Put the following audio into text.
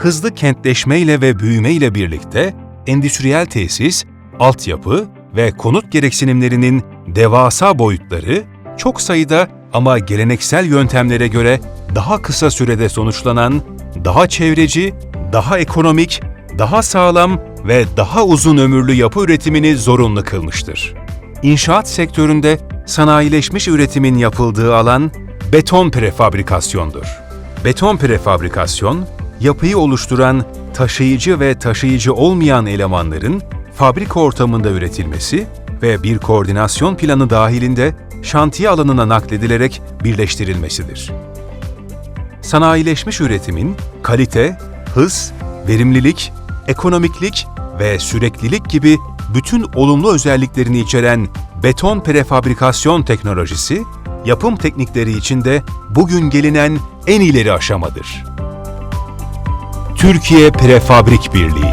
hızlı kentleşmeyle ve büyümeyle birlikte endüstriyel tesis, altyapı ve konut gereksinimlerinin devasa boyutları, çok sayıda ama geleneksel yöntemlere göre daha kısa sürede sonuçlanan, daha çevreci, daha ekonomik, daha sağlam ve daha uzun ömürlü yapı üretimini zorunlu kılmıştır. İnşaat sektöründe sanayileşmiş üretimin yapıldığı alan beton prefabrikasyondur. Beton prefabrikasyon, yapıyı oluşturan taşıyıcı ve taşıyıcı olmayan elemanların fabrika ortamında üretilmesi ve bir koordinasyon planı dahilinde şantiye alanına nakledilerek birleştirilmesidir. Sanayileşmiş üretimin kalite, hız, verimlilik, ekonomiklik ve süreklilik gibi bütün olumlu özelliklerini içeren beton prefabrikasyon teknolojisi, yapım teknikleri içinde bugün gelinen en ileri aşamadır. Türkiye Prefabrik Birliği